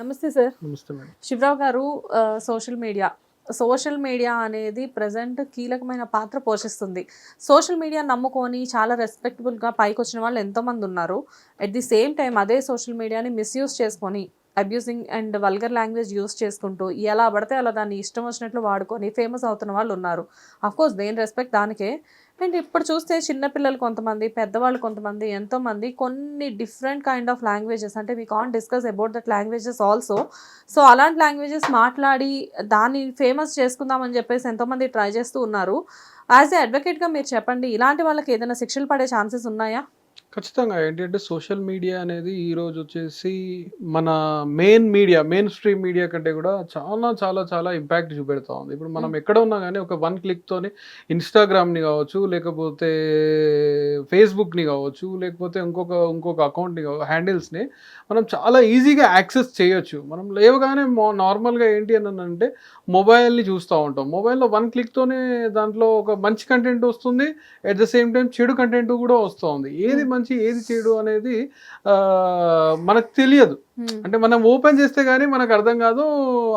నమస్తే సార్. నమస్తే మేడం. శివరావు గారు సోషల్ మీడియా. సోషల్ మీడియా అనేది ప్రజెంట్ కీలకమైన పాత్ర పోషిస్తుంది. సోషల్ మీడియా నమ్ముకొని చాలా రెస్పెక్టబుల్గా పైకి వచ్చిన వాళ్ళు ఎంతోమంది ఉన్నారు. అట్ ది సేమ్ టైం అదే సోషల్ మీడియాని మిస్యూజ్ చేసుకొని abusing and vulgar language use చేసుకుంటూ ఎలా పడితే అలా దాన్ని ఇష్టం వచ్చినట్లు వాడుకొని ఫేమస్ అవుతున్న వాళ్ళు ఉన్నారు. కోర్స్ దేని రెస్పెక్ట్ దానికే. అండ్ ఇప్పుడు చూస్తే చిన్నపిల్లలు కొంతమంది పెద్దవాళ్ళు కొంతమంది ఎంతోమంది కొన్ని డిఫరెంట్ కైండ్ ఆఫ్ లాంగ్వేజెస్ అంటే we can discuss about that languages also so అలాంటి లాంగ్వేజెస్ మాట్లాడి దాన్ని ఫేమస్ చేసుకుందామని చెప్పేసి ఎంతోమంది ట్రై చేస్తూ ఉన్నారు. యాజ్ ఏ అడ్వకేట్గా మీరు చెప్పండి ఇలాంటి వాళ్ళకి ఏదైనా శిక్షలు పడే ఛాన్సెస్ ఉన్నాయా? ఖచ్చితంగా ఏంటంటే సోషల్ మీడియా అనేది ఈ రోజు వచ్చేసి మన main media main stream media కంటే కూడా చాలా చాలా చాలా ఇంపాక్ట్ చూపెడతా ఉంది. ఇప్పుడు మనం ఎక్కడ ఉన్నా కానీ ఒక వన్ క్లిక్తోనే ఇన్స్టాగ్రామ్ని కావచ్చు లేకపోతే ఫేస్బుక్ని కావచ్చు లేకపోతే ఇంకొక ఇంకొక అకౌంట్ని హ్యాండిల్స్ని మనం చాలా ఈజీగా యాక్సెస్ చేయొచ్చు. మనం లేవగానే నార్మల్గా ఏంటి అని అంటే మొబైల్ని చూస్తూ ఉంటాం. మొబైల్లో వన్ క్లిక్తోనే దాంట్లో ఒక మంచి కంటెంట్ వస్తుంది అట్ ద సేమ్ టైం చెడు కంటెంట్ కూడా వస్తుంది. ఏది మంచి ఏది చెడు అనేది మనకు తెలియదు. అంటే మనం ఓపెన్ చేస్తే గానీ మనకు అర్థం కాదు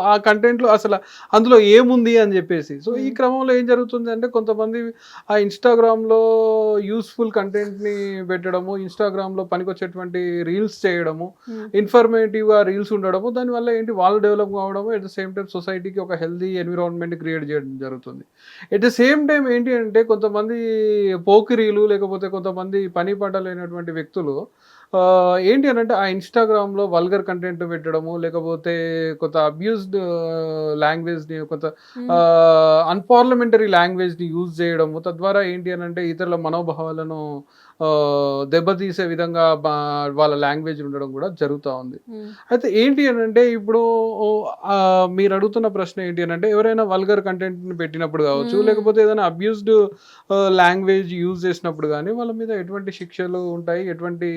ఆ కంటెంట్లో అసలు అందులో ఏముంది అని చెప్పేసి. సో ఈ Hmm. క్రమంలో ఏం జరుగుతుంది అంటే కొంతమంది ఆ ఇన్స్టాగ్రామ్లో యూస్ఫుల్ కంటెంట్ని పెట్టడము ఇన్స్టాగ్రామ్లో పనికొచ్చేటువంటి రీల్స్ చేయడము ఇన్ఫర్మేటివ్గా రీల్స్ ఉండడము దానివల్ల ఏంటి? వాళ్ళు డెవలప్ కావడము ఎట్ ద సేమ్ టైం సొసైటీకి ఒక హెల్తీ ఎన్విరాన్మెంట్ క్రియేట్ చేయడం జరుగుతుంది. ఎట్ ద సేమ్ టైం ఏంటి అంటే కొంతమంది పోకిరీలు లేకపోతే కొంతమంది పని పాట లేనటువంటి వ్యక్తులు ఏంటి అని అంటే ఆ ఇన్స్టాగ్రామ్లో వల్గర్ కంటెంట్ పెట్టడము లేకపోతే కొంత అబ్యూస్డ్ లాంగ్వేజ్ని కొంత అన్పార్లమెంటరీ లాంగ్వేజ్ని యూజ్ చేయడము తద్వారా ఏంటి అని అంటే ఇతరుల మనోభావాలను దెబ్బతీసే విధంగా వాళ్ళ లాంగ్వేజ్ ఉండడం కూడా జరుగుతూ ఉంది. అయితే ఏంటి అని అంటే ఇప్పుడు మీరు అడుగుతున్న ప్రశ్న ఏంటి అని అంటే ఎవరైనా వల్గర్ కంటెంట్ని పెట్టినప్పుడు కావచ్చు Hmm. లేకపోతే ఏదైనా అబ్యూస్డ్ లాంగ్వేజ్ యూజ్ చేసినప్పుడు కానీ వాళ్ళ మీద ఎటువంటి శిక్షలు ఉంటాయి ఎటువంటి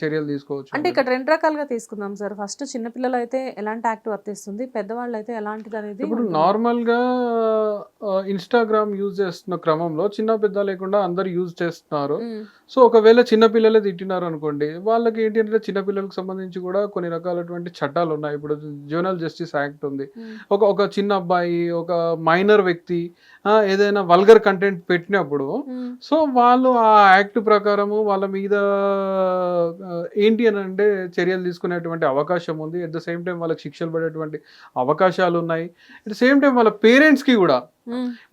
చర్యలు తీసుకోవచ్చు అంటే ఇక్కడ రెండు రకాలుగా తీసుకుందాం సార్ ఫస్ట్ చిన్నపిల్లలు అయితే ఎలాంటి యాక్ట్ వర్తిస్తుంది పెద్దవాళ్ళు అయితే ఎలాంటిది అనేది ఇప్పుడు. నార్మల్గా ఇన్స్టాగ్రామ్ యూజ్ చేస్తున్న క్రమంలో చిన్న పెద్ద లేకుండా అందరు యూజ్ చేస్తున్నారు. సో ఒకవేళ చిన్నపిల్లలే తిట్టినారు అనుకోండి వాళ్ళకి ఏంటి అంటే చిన్నపిల్లలకు సంబంధించి కూడా కొన్ని రకాలటువంటి చట్టాలు ఉన్నాయి ఇప్పుడు జూనల్ జస్టిస్ యాక్ట్ ఉంది. ఒక ఒక చిన్న అబ్బాయి ఒక మైనర్ వ్యక్తి ఏదైనా వల్గర్ కంటెంట్ పెట్టినప్పుడు. సో వాళ్ళు ఆ యాక్ట్ ప్రకారము వాళ్ళ మీద ఏంటి అని అంటే చర్యలు తీసుకునేటువంటి అవకాశం ఉంది. అట్ ద సేమ్ టైం వాళ్ళకి శిక్షలు పడేటువంటి అవకాశాలు ఉన్నాయి. అట్ ద సేమ్ టైం వాళ్ళ పేరెంట్స్కి కూడా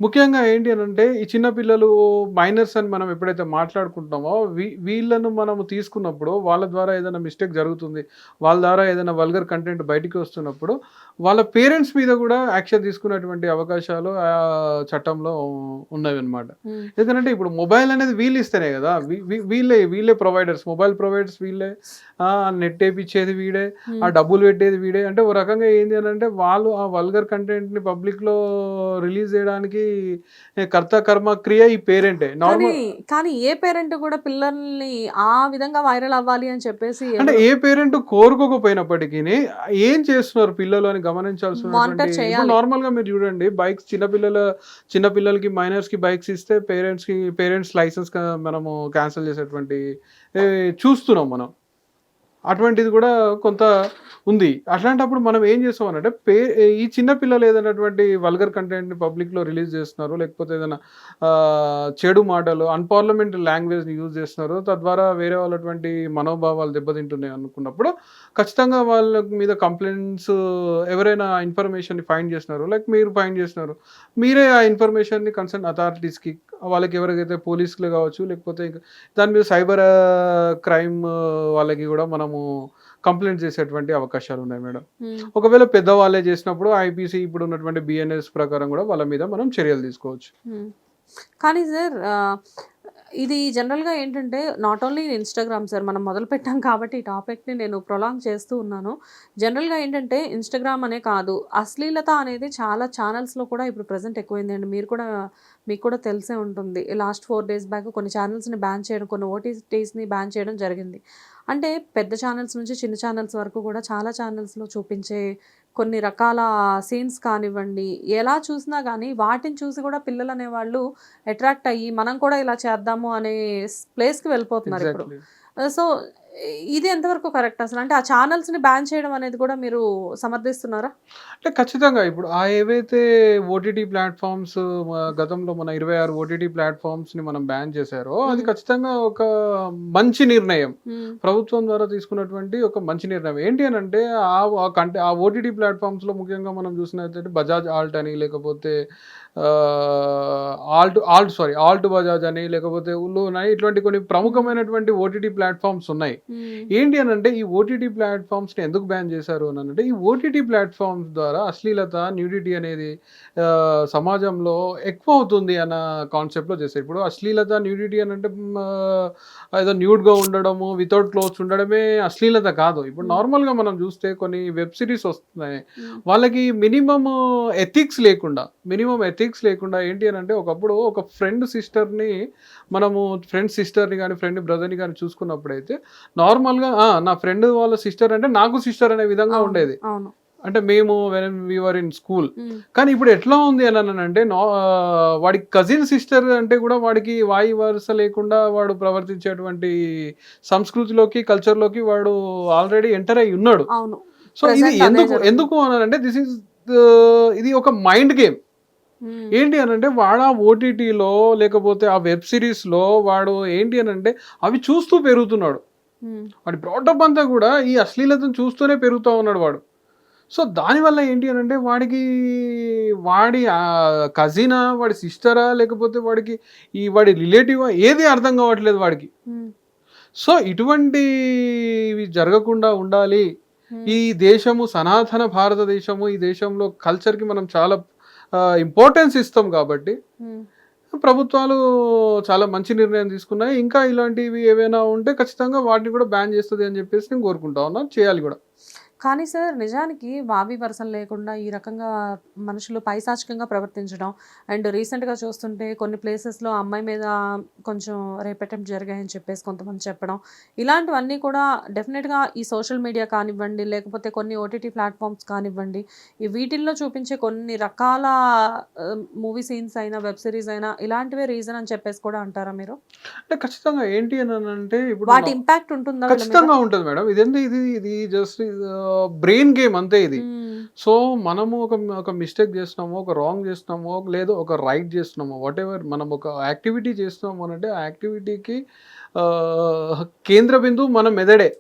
ముఖ్యంగా ఏంటి అని అంటే ఈ చిన్న పిల్లలు మైనర్స్ అని మనం ఎప్పుడైతే మాట్లాడుకుంటామో వీళ్ళను మనము తీసుకున్నప్పుడు వాళ్ళ ద్వారా ఏదైనా మిస్టేక్ జరుగుతుంది వాళ్ళ ద్వారా ఏదైనా వల్గర్ కంటెంట్ బయటికి వస్తున్నప్పుడు వాళ్ళ పేరెంట్స్ మీద కూడా యాక్షన్ తీసుకునేటువంటి అవకాశాలు ఆ చట్టంలో ఉన్నవి అనమాట. ఎందుకంటే ఇప్పుడు మొబైల్ అనేది వీళ్ళు ఇస్తేనే కదా వీళ్ళే వీళ్ళే ప్రొవైడర్స్ మొబైల్ ప్రొవైడర్స్ వీళ్ళే. నెట్ వేపించేది వీడే ఆ. డబ్బులు పెట్టేది వీడే. అంటే ఓ రకంగా ఏంది అని అంటే వాళ్ళు ఆ వల్గర్ కంటెంట్ని పబ్లిక్లో రిలీజ్ చేయడానికి కర్త కర్మ క్రియ ఈ పేరెంటే. కానీ నార్మల్ కానీ ఏ పేరెంట్ కూడా పిల్లల్ని ఆ విధంగా వైరల్ అవ్వాలి అని చెప్పేసి అంటే ఏ పేరెంట్ కోరుకోకపోయినప్పటికీ ఏం చేస్తున్నారు పిల్లలు అని గమనించాల్సిన చేయాలి. నార్మల్గా మీరు చూడండి బైక్స్ చిన్నపిల్లల చిన్నపిల్లలకి మైనర్స్కి బైక్స్ ఇస్తే పేరెంట్స్కి పేరెంట్స్ లైసెన్స్ మనము క్యాన్సిల్ చేసేటువంటి చూస్తున్నాం మనం. అటువంటిది కూడా కొంత ఉంది. అట్లాంటప్పుడు మనం ఏం చేస్తామనంటే పే ఈ చిన్న పిల్లలు ఏదైనటువంటి వల్గర్ కంటెంట్ని పబ్లిక్లో రిలీజ్ చేస్తున్నారు లేకపోతే ఏదైనా చెడు మాటలు అన్పార్లమెంట్ లాంగ్వేజ్ని యూజ్ చేస్తున్నారు తద్వారా వేరే వాళ్ళటువంటి మనోభావాలు దెబ్బతింటున్నాయి అనుకున్నప్పుడు ఖచ్చితంగా వాళ్ళ మీద కంప్లైంట్స్ ఎవరైనా ఇన్ఫర్మేషన్ని ఫైండ్ చేస్తున్నారు లైక్ మీరు ఫైండ్ చేస్తున్నారు మీరే ఆ ఇన్ఫర్మేషన్ని కన్సర్న్ అథారిటీస్కి వాళ్ళకి ఎవరికైతే పోలీసులు కావచ్చు లేకపోతే దాని మీద సైబర్ క్రైమ్ వాళ్ళకి కూడా మనం మనము కంప్లైంట్ చేసేటువంటి అవకాశాలు ఉన్నాయి మేడం. ఒకవేళ పెద్దవాళ్ళే చేసినప్పుడు ఐపీసీ ఇప్పుడు ఉన్నటువంటి బిఎన్ఎస్ ప్రకారం కూడా వాళ్ళ మీద మనం చర్యలు తీసుకోవచ్చు. కానీ సార్ ఇది జనరల్గా ఏంటంటే నాట్ ఓన్లీ ఇన్స్టాగ్రామ్ సార్ మనం మొదలు పెట్టాం కాబట్టి ఈ టాపిక్ని నేను ప్రొలాంగ్ చేస్తూ ఉన్నాను. జనరల్గా ఏంటంటే ఇన్స్టాగ్రామ్ అనే కాదు అశ్లీలత అనేది చాలా ఛానల్స్లో కూడా ఇప్పుడు ప్రజెంట్ ఎక్కువైంది అండి. మీరు కూడా మీకు కూడా తెలిసే ఉంటుంది. లాస్ట్ ఫోర్ డేస్ బ్యాక్ కొన్ని ఛానల్స్ని బ్యాన్ చేయడం కొన్ని ఓటీటీస్ని బ్యాన్ చేయడం జరిగింది. అంటే పెద్ద ఛానల్స్ నుంచి చిన్న ఛానల్స్ వరకు కూడా చాలా ఛానల్స్లో చూపించే కొన్ని రకాల సీన్స్ కానివ్వండి ఎలా చూసినా కానీ వాటిని చూసి కూడా పిల్లలు అనేవాళ్ళు అట్రాక్ట్ అయ్యి మనం కూడా ఇలా చేద్దాము అనే ప్లేస్కి వెళ్ళిపోతున్నారు ఇప్పుడు. సో ఇది ఎంతవరకు కరెక్ట్ అసలు? అంటే ఆ ఛానల్స్ని బ్యాన్ చేయడం అనేది కూడా మీరు సమర్థిస్తున్నారా? అంటే ఖచ్చితంగా ఇప్పుడు ఆ ఏవైతే ఓటీటీ ప్లాట్ఫామ్స్ గతంలో మన ఇరవై ఆరు ఓటీటీ ప్లాట్ఫామ్స్ని మనం బ్యాన్ చేశారో అది. ఖచ్చితంగా ఒక మంచి నిర్ణయం. ప్రభుత్వం ద్వారా తీసుకున్నటువంటి ఒక మంచి నిర్ణయం. ఏంటి అని అంటే ఆ కంటే ఆ ఓటీటీ ప్లాట్ఫామ్స్లో ముఖ్యంగా మనం చూసినట్లయితే బజాజ్ ఆల్ట్ అని లేకపోతే alt alt sorry alt Bajaj అని లేకపోతే ఉల్లు అని ఇటువంటి కొన్ని ప్రముఖమైనటువంటి ఓటీటీ ప్లాట్ఫామ్స్ ఉన్నాయి. ఏంటి అని అంటే ఈ ఓటీటీ ప్లాట్ఫామ్స్ని ఎందుకు బ్యాన్ చేశారు అని అంటే ఈ ఓటీటీ ప్లాట్ఫామ్స్ ద్వారా అశ్లీలత న్యూడిటీ అనేది సమాజంలో ఎక్కువ అవుతుంది అన్న కాన్సెప్ట్లో చేశారు. ఇప్పుడు అశ్లీలత న్యూడిటీ అని అంటే ఏదో న్యూడ్గా ఉండడము వితౌట్ క్లోత్స్ ఉండడమే అశ్లీలత కాదు. ఇప్పుడు Hmm. నార్మల్గా మనం చూస్తే కొన్ని వెబ్ సిరీస్ వస్తున్నాయి. వాళ్ళకి మినిమం ఎథిక్స్ లేకుండా మినిమం ఎథిక్స్ లేకుండా ఏంటి అని అంటే ఒకప్పుడు ఒక ఫ్రెండ్ సిస్టర్ని మనము ఫ్రెండ్ సిస్టర్ని కానీ ఫ్రెండ్ బ్రదర్ని కానీ చూసుకున్నప్పుడైతే నార్మల్గా "ఆ, నా ఫ్రెండ్ వాళ్ళ సిస్టర్ అంటే నాకు సిస్టర్ అనే విధంగా ఉండేది. అంటే మేము వెన్ వీఆర్ ఇన్ స్కూల్ కానీ ఇప్పుడు ఎట్లా ఉంది అని అంటే నా వాడికి కజిన్ సిస్టర్ అంటే కూడా వాడికి వాయి వరుస లేకుండా వాడు ప్రవర్తించేటువంటి సంస్కృతిలోకి కల్చర్లోకి వాడు ఆల్రెడీ ఎంటర్ అయి ఉన్నాడు. సో ఇది ఎందుకు. ఎందుకు అనంటే దిస్ ఇస్ ఇది ఒక మైండ్ గేమ్ ఏంటి అని అంటే వాడు ఆ ఓటీటీలో లేకపోతే ఆ వెబ్ సిరీస్లో వాడు ఏంటి అని అంటే అవి చూస్తూ పెరుగుతున్నాడు. వాడి బ్రాటప్ అంతా కూడా ఈ అశ్లీలతను చూస్తూనే పెరుగుతూ ఉన్నాడు వాడు. సో దానివల్ల ఏంటి అని అంటే వాడికి వాడి కజినా వాడి సిస్టరా లేకపోతే వాడికి ఈ వాడి రిలేటివ్ ఏది అర్థం కావట్లేదు వాడికి. సో ఇటువంటివి జరగకుండా ఉండాలి. ఈ దేశము సనాతన భారతదేశము ఈ దేశంలో కల్చర్కి మనం చాలా ఇంపార్టెన్స్ ఇస్తాం కాబట్టి. ప్రభుత్వాలు చాలా మంచి నిర్ణయం తీసుకున్నాయి. ఇంకా ఇలాంటివి ఏవైనా ఉంటే ఖచ్చితంగా వాటిని కూడా బ్యాన్ చేస్తుంది అని చెప్పేసి నేను కోరుకుంటా ఉన్నాను చేయాలి కూడా. కానీ సార్ నిజానికి వావి వరసలు లేకుండా ఈ రకంగా మనుషులు పైశాచికంగా ప్రవర్తించడం అండ్ రీసెంట్గా చూస్తుంటే కొన్ని ప్లేసెస్లో అమ్మాయి మీద కొంచెం రేప్ అటెంప్ట్ జరిగాయని చెప్పేసి కొంతమంది చెప్పడం ఇలాంటివన్నీ కూడా డెఫినెట్గా ఈ సోషల్ మీడియా కానివ్వండి లేకపోతే కొన్ని ఓటీటీ ప్లాట్ఫామ్స్ కానివ్వండి ఈ వీటిల్లో చూపించే కొన్ని రకాల మూవీ సీన్స్ అయినా వెబ్ సిరీస్ అయినా ఇలాంటివే రీజన్ అని చెప్పేసి కూడా అంటారా మీరు? అంటే ఖచ్చితంగా ఏంటి అని అంటే ఇప్పుడు వాటి ఇంపాక్ట్ ఉంటుందా? ఖచ్చితంగా ఉంటుంది మేడం. ఇదేంటి ఇది ఇది జస్ట్ బ్రెయిన్ గేమ్ అంతే ఇది. సో మనము ఒక ఒక మిస్టేక్ చేస్తున్నాము ఒక రాంగ్ చేస్తున్నాము లేదా ఒక రైట్ చేస్తున్నాము వాట్ ఎవర్ మనం ఒక యాక్టివిటీ చేస్తున్నాము అని అంటే ఆ యాక్టివిటీకి కేంద్ర బిందువు మన మెదడే.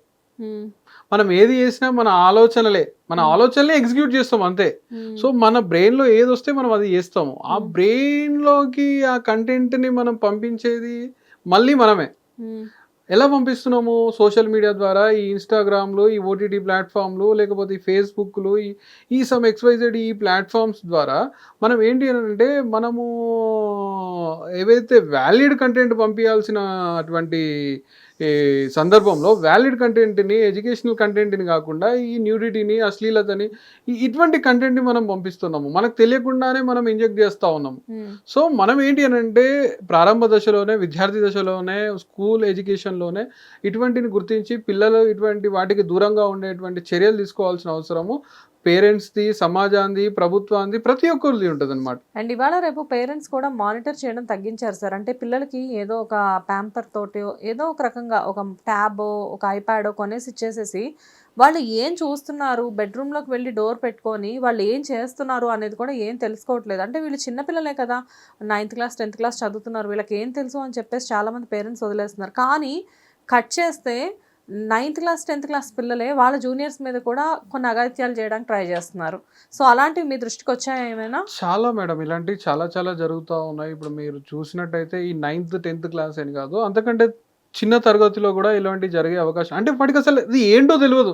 మనం ఏది చేసినా మన ఆలోచనలే మన. ఆలోచనలే ఎగ్జిక్యూట్ చేస్తాం అంతే. సో మన బ్రెయిన్లో ఏది వస్తే మనం అది చేస్తాము ఆ Hmm. బ్రెయిన్లోకి ఆ కంటెంట్ని మనం పంపించేది మళ్ళీ మనమే. ఎలా పంపిస్తున్నాము? సోషల్ మీడియా ద్వారా ఈ ఇన్స్టాగ్రామ్లు ఈ ఓటీటీ ప్లాట్ఫామ్లు లేకపోతే ఈ ఫేస్బుక్లు ఈ ఈ సమ్ ఎక్స్వైజెడ్ ఈ ప్లాట్ఫామ్స్ ద్వారా మనం ఏంటి అని అంటే మనము ఏవైతే వ్యాలిడ్ కంటెంట్ పంపించాల్సిన అటువంటి ఈ సందర్భంలో వ్యాలిడ్ కంటెంట్ని ఎడ్యుకేషనల్ కంటెంట్ని కాకుండా ఈ న్యూడిటీని అశ్లీలతని ఇటువంటి కంటెంట్ని మనం పంపిస్తున్నాము. మనకు తెలియకుండానే మనం ఇంజెక్ట్ చేస్తూ ఉన్నాము మ్మ్. సో మనం ఏంటి అని అంటే ప్రారంభ దశలోనే విద్యార్థి దశలోనే స్కూల్ ఎడ్యుకేషన్లోనే ఇటువంటిని గుర్తించి పిల్లలు ఇటువంటి వాటికి దూరంగా ఉండేటువంటి చర్యలు తీసుకోవాల్సిన అవసరము. పేరెంట్స్ది సమాజాన్ని ప్రభుత్వాన్ని ప్రతి ఒక్కరిది ఉంటుంది అనమాట అండ్ ఇవాళ రేపు పేరెంట్స్ కూడా మానిటర్ చేయడం తగ్గించారు సార్. అంటే పిల్లలకి ఏదో ఒక ప్యాంపర్ తోటి ఏదో ఒక రకంగా ఒక ట్యాబ్ ఒక ఐప్యాడ్ కొనేసి ఇచ్చేసేసి వాళ్ళు ఏం చూస్తున్నారు? బెడ్రూమ్లోకి వెళ్ళి డోర్ పెట్టుకొని వాళ్ళు ఏం చేస్తున్నారు అనేది కూడా ఏం తెలుసుకోవట్లేదు. అంటే వీళ్ళు చిన్నపిల్లలే కదా నైన్త్ క్లాస్ టెన్త్ క్లాస్ చదువుతున్నారు. వీళ్ళకి ఏం తెలుసు అని చెప్పేసి చాలామంది పేరెంట్స్ వదిలేస్తున్నారు. కానీ కట్ చేస్తే నైన్త్ క్లాస్ టెన్త్ క్లాస్ పిల్లలే వాళ్ళ జూనియర్స్ మీద కూడా కొన్ని అగత్యాలు చేయడానికి ట్రై చేస్తున్నారు. సో అలాంటివి మీ దృష్టికి వచ్చాయా ఏమైనా? చాలా మేడం ఇలాంటివి చాలా చాలా జరుగుతూ ఉన్నాయి. ఇప్పుడు మీరు చూసినట్టయితే ఈ నైన్త్ టెన్త్ క్లాస్ అని కాదు అంతకంటే చిన్న తరగతిలో కూడా ఇలాంటివి జరిగే అవకాశం అంటే వాడికి అసలు ఇది ఏంటో తెలియదు.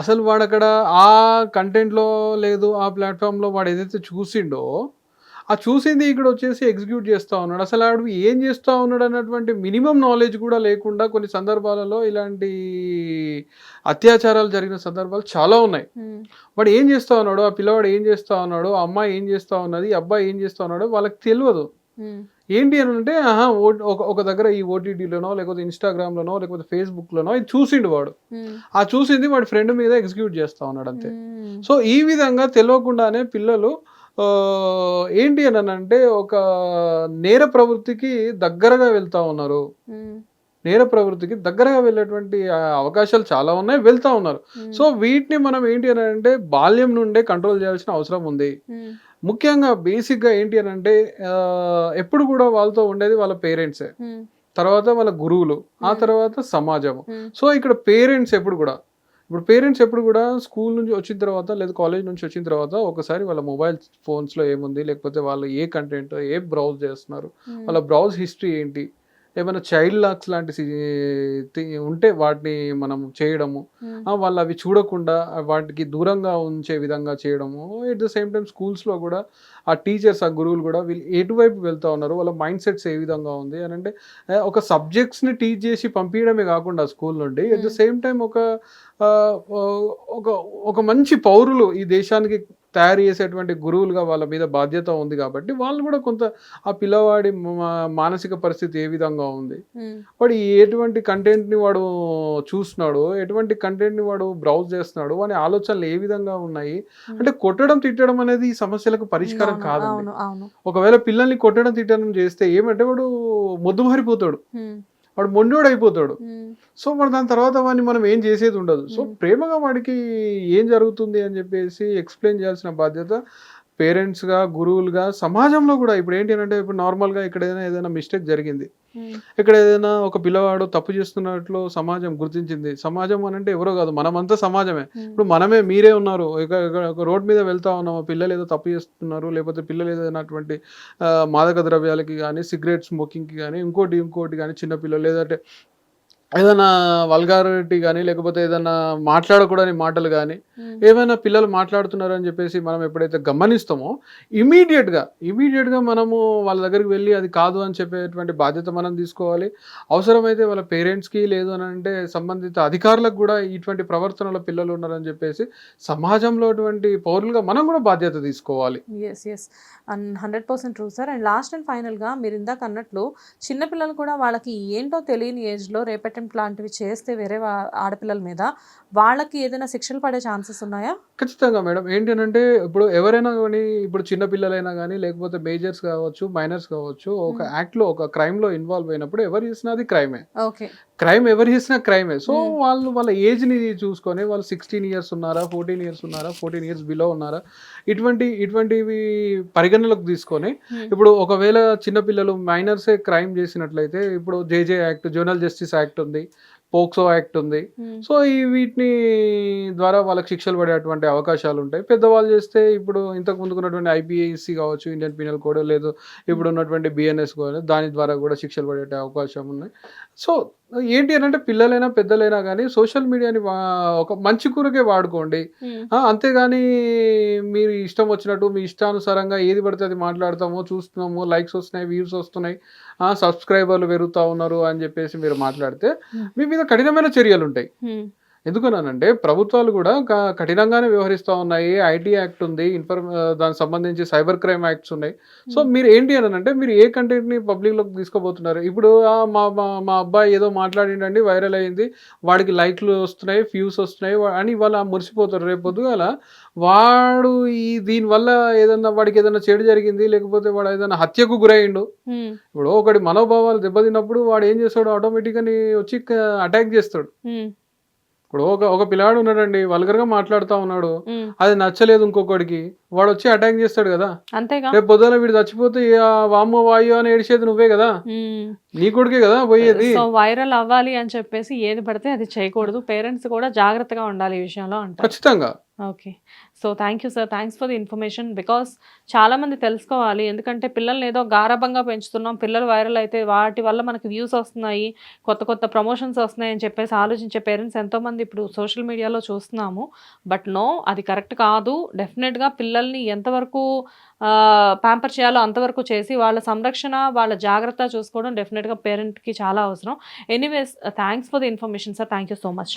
అసలు వాడు అక్కడ ఆ కంటెంట్లో లేదు ఆ ప్లాట్ఫామ్లో వాడు ఏదైతే చూసిండో ఆ చూసింది ఇక్కడ వచ్చేసి ఎగ్జిక్యూట్ చేస్తూ ఉన్నాడు. అసలు ఆడు ఏం చేస్తూ ఉన్నాడు అన్నటువంటి మినిమం నాలెడ్జ్ కూడా లేకుండా కొన్ని సందర్భాలలో ఇలాంటి అత్యాచారాలు జరిగిన సందర్భాలు చాలా ఉన్నాయి. వాడు ఏం చేస్తూ ఉన్నాడు? ఆ పిల్లవాడు ఏం చేస్తూ ఉన్నాడు? ఆ అమ్మాయి ఏం చేస్తూ ఉన్నది? అబ్బాయి ఏం చేస్తూ ఉన్నాడు? వాళ్ళకి తెలియదు. ఏంటి అని అంటే ఆహా ఒక ఒక దగ్గర ఈ ఓటీటీలోనో లేకపోతే ఇన్స్టాగ్రామ్లోనో లేకపోతే ఫేస్బుక్లోనో ఇది చూసిండు వాడు. ఆ చూసింది వాడి ఫ్రెండ్ మీద ఎగ్జిక్యూట్ చేస్తా ఉన్నాడు అంతే. సో ఈ విధంగా తెలియకుండానే పిల్లలు ఏంటి అని అంటే ఒక నేర ప్రవృత్తికి దగ్గరగా వెళ్తా ఉన్నారు. నేర ప్రవృత్తికి దగ్గరగా వెళ్ళేటువంటి అవకాశాలు చాలా ఉన్నాయి వెళ్తా ఉన్నారు. సో వీటిని మనం ఏంటి అని అంటే బాల్యం నుండే కంట్రోల్ చేయాల్సిన అవసరం ఉంది. ముఖ్యంగా బేసిక్గా ఏంటి అని అంటే ఎప్పుడు కూడా వాళ్ళతో ఉండేది వాళ్ళ పేరెంట్సే. తర్వాత వాళ్ళ గురువులు ఆ తర్వాత సమాజము. సో ఇక్కడ పేరెంట్స్ ఎప్పుడు కూడా ఇప్పుడు పేరెంట్స్ ఎప్పుడు కూడా స్కూల్ నుంచి వచ్చిన తర్వాత లేదా కాలేజ్ నుంచి వచ్చిన తర్వాత ఒకసారి వాళ్ళ మొబైల్ ఫోన్స్లో ఏముంది? లేకపోతే వాళ్ళు ఏ కంటెంట్ ఏ బ్రౌజ్ చేస్తున్నారు? వాళ్ళ బ్రౌజ్ హిస్టరీ ఏంటి? ఏమైనా చైల్డ్ లాక్స్ లాంటి ఉంటే వాటిని మనం చేయడము. వాళ్ళు అవి చూడకుండా వాటికి దూరంగా ఉంచే విధంగా చేయడము. ఎట్ ద సేమ్ టైం స్కూల్స్లో కూడా ఆ టీచర్స్ ఆ గురువులు కూడా వీళ్ళు ఎటువైపు వెళ్తా ఉన్నారు? వాళ్ళ మైండ్ సెట్స్ ఏ విధంగా ఉంది? అని అంటే ఒక సబ్జెక్ట్స్ని టీచ్ చేసి పంపించడమే కాకుండా స్కూల్ నుండి ఎట్ ద సేమ్ టైం ఒక ఒక ఒక మంచి పౌరులు ఈ దేశానికి తయారు చేసేటువంటి గురువులుగా వాళ్ళ మీద బాధ్యత ఉంది కాబట్టి వాళ్ళు కూడా కొంత ఆ పిల్లవాడి మానసిక పరిస్థితి ఏ విధంగా ఉంది? వాడు ఎటువంటి కంటెంట్ని వాడు చూస్తున్నాడు ఎటువంటి కంటెంట్ని వాడు బ్రౌజ్ చేస్తున్నాడు వాని ఆలోచనలు ఏ విధంగా ఉన్నాయి? అంటే కొట్టడం తిట్టడం అనేది ఈ సమస్యలకు పరిష్కారం అవును ఒకవేళ పిల్లల్ని కొట్టడం తిట్టడం చేస్తే ఏమంటే వాడు మొద్దు మారిపోతాడు వాడు మొండోడు అయిపోతాడు. సో మరి దాని తర్వాత వాడిని మనం ఏం చేసేది ఉండదు. సో ప్రేమగా వాడికి ఏం జరుగుతుంది అని చెప్పేసి ఎక్స్ప్లెయిన్ చేయాల్సిన బాధ్యత పేరెంట్స్గా గురువులుగా సమాజంలో కూడా ఇప్పుడు ఏంటి అంటే ఇప్పుడు నార్మల్గా ఇక్కడ ఏదైనా ఏదైనా మిస్టేక్ జరిగింది. ఇక్కడ ఏదైనా ఒక పిల్లవాడు తప్పు చేస్తున్నట్లు సమాజం గుర్తించింది. సమాజం అని అంటే ఎవరో కాదు మనమంతా సమాజమే. ఇప్పుడు మనమే మీరే ఉన్నారు. ఒక రోడ్ మీద వెళ్తా ఉన్నాము పిల్లలు ఏదో తప్పు చేస్తున్నారు. లేకపోతే పిల్లలు ఏదైనటువంటి మాదక ద్రవ్యాలకి కానీ సిగరెట్ స్మోకింగ్కి కానీ ఇంకోటి ఇంకోటి కానీ చిన్న పిల్లలు లేదంటే ఏదైనా వల్గారిటీ కానీ లేకపోతే ఏదైనా మాట్లాడకూడని మాటలు కానీ ఏమైనా పిల్లలు మాట్లాడుతున్నారు అని చెప్పేసి మనం ఎప్పుడైతే గమనిస్తామో ఇమీడియట్గా ఇమీడియట్గా మనము వాళ్ళ దగ్గరికి వెళ్ళి అది కాదు అని చెప్పేటువంటి బాధ్యత మనం తీసుకోవాలి. అవసరమైతే వాళ్ళ పేరెంట్స్కి లేదు అని అంటే సంబంధిత అధికారులకు కూడా ఇటువంటి ప్రవర్తనలో పిల్లలు ఉన్నారని చెప్పేసి సమాజంలో అటువంటి పౌరులుగా మనం కూడా బాధ్యత తీసుకోవాలి. Yes yes and hundred percent true sir. And last and ఫైనల్గా మీరు ఇందాక అన్నట్లు చిన్నపిల్లలు కూడా వాళ్ళకి ఏంటో తెలియని ఏజ్లో రేపటెంప్ట్ లాంటివి చేస్తే వేరే ఆడపిల్లల మీద వాళ్ళకి ఏదైనా శిక్షలు పడే ఛాన్సెస్ ఉన్నాయా? ఖచ్చితంగా మేడం. ఏంటి అని అంటే ఇప్పుడు ఎవరైనా కానీ ఇప్పుడు చిన్న పిల్లలైనా కానీ లేకపోతే మేజర్స్ కావచ్చు మైనర్స్ కావచ్చు ఒక యాక్ట్లో ఒక క్రైమ్లో ఇన్వాల్వ్ అయినప్పుడు ఎవరు చేసినా అది క్రైమే. ఓకే. క్రైమ్ ఎవరు చేసినా క్రైమే. సో వాళ్ళు వాళ్ళ ఏజ్ని చూసుకొని వాళ్ళు సిక్స్టీన్ ఇయర్స్ ఉన్నారా ఫోర్టీన్ ఇయర్స్ ఉన్నారా ఫోర్టీన్ ఇయర్స్ బిలో ఉన్నారా ఇటువంటి ఇటువంటివి పరిగణలోకి తీసుకొని ఇప్పుడు ఒకవేళ చిన్నపిల్లలు మైనర్సే క్రైమ్ చేసినట్లయితే ఇప్పుడు JJ act zonal justice act ఉంది పోక్సో యాక్ట్ ఉంది. సో ఈ వీటిని ద్వారా వాళ్ళకి శిక్షలు పడేటువంటి అవకాశాలు ఉంటాయి. పెద్దవాళ్ళు చేస్తే ఇప్పుడు ఇంతకు ముందుకు ఉన్నటువంటి ఐపీఐసి కావచ్చు ఇండియన్ పీనల్ కోడ్ లేదు ఇప్పుడు ఉన్నటువంటి బిఎన్ఎస్ కూడా దాని ద్వారా కూడా శిక్షలు పడే అవకాశం ఉన్నాయి. సో ఏంటి అని అంటే పిల్లలైనా పెద్దలైనా కానీ సోషల్ మీడియాని ఒక మంచి కూరకే వాడుకోండి. అంతేగాని మీరు ఇష్టం వచ్చినట్టు మీ ఇష్టానుసారంగా ఏది పడితే అది మాట్లాడతాము చూస్తున్నాము లైక్స్ వస్తున్నాయి వ్యూస్ వస్తున్నాయి సబ్స్క్రైబర్లు పెరుగుతూ ఉన్నారు అని చెప్పేసి మీరు మాట్లాడితే మీ మీద కఠినమైన చర్యలు ఉంటాయి ఎందుకనంటే ప్రభుత్వాలు కూడా కఠినంగానే వ్యవహరిస్తూ ఉన్నాయి. ఐటీ యాక్ట్ ఉంది ఇన్ఫర్మ దానికి సంబంధించి సైబర్ క్రైమ్ యాక్ట్స్ ఉన్నాయి. సో మీరు ఏంటి అని అంటే మీరు ఏ కంటెంట్ని పబ్లిక్లోకి తీసుకోబోతున్నారు ఇప్పుడు మా మా అబ్బాయి ఏదో మాట్లాడిండండి వైరల్ అయింది వాడికి లైక్లు వస్తున్నాయి వ్యూస్ వస్తున్నాయి అని ఇవాళ మురిసిపోతారు. రేపు పొద్దుగాల వాడు ఈ దీనివల్ల ఏదన్నా వాడికి ఏదైనా చెడు జరిగింది లేకపోతే వాడు ఏదైనా హత్యకు గురయ్యిండు ఇప్పుడు ఒకటి మనోభావాలు దెబ్బతిన్నప్పుడు వాడు ఏం చేస్తాడు? ఆటోమేటిక్గా వచ్చి అటాక్ చేస్తాడు. ఇప్పుడు ఒక ఒక పిల్లాడు ఉన్నాడండి వల్గర్గా మాట్లాడుతూ ఉన్నాడు. అది నచ్చలేదు ఇంకొకడికి. వాడు వచ్చి అటాక్ చేస్తాడు కదా. అంతేగా. రేపు పొద్దున వీడు చచ్చిపోతే వామ్మో వాయు అని ఏడిచేది నువ్వే కదా. నీ కొడుకే కదా పోయేది. వైరల్ అవ్వాలి అని చెప్పేసి ఏది పడితే అది చేయకూడదు. పేరెంట్స్ కూడా జాగ్రత్తగా ఉండాలి ఈ విషయంలో అంటారు. ఖచ్చితంగా. Okay. So thank you sir thanks for the information because చాలామంది తెలుసుకోవాలి. ఎందుకంటే పిల్లల్ని ఏదో గారభంగా పెంచుతున్నాం. పిల్లలు వైరల్ అయితే వాటి వల్ల మనకి వ్యూస్ వస్తున్నాయి. కొత్త కొత్త ప్రమోషన్స్ వస్తున్నాయి అని చెప్పేసి ఆలోచించే పేరెంట్స్ ఎంతోమంది ఇప్పుడు సోషల్ మీడియాలో చూస్తున్నాము. బట్ నో అది కరెక్ట్ కాదు. డెఫినెట్గా పిల్లల్ని ఎంతవరకు ప్యాంపర్ చేయాలో అంతవరకు చేసి వాళ్ళ సంరక్షణ వాళ్ళ జాగ్రత్త చూసుకోవడం డెఫినెట్గా పేరెంట్కి చాలా అవసరం. Anyways thanks for the information sir thank you so much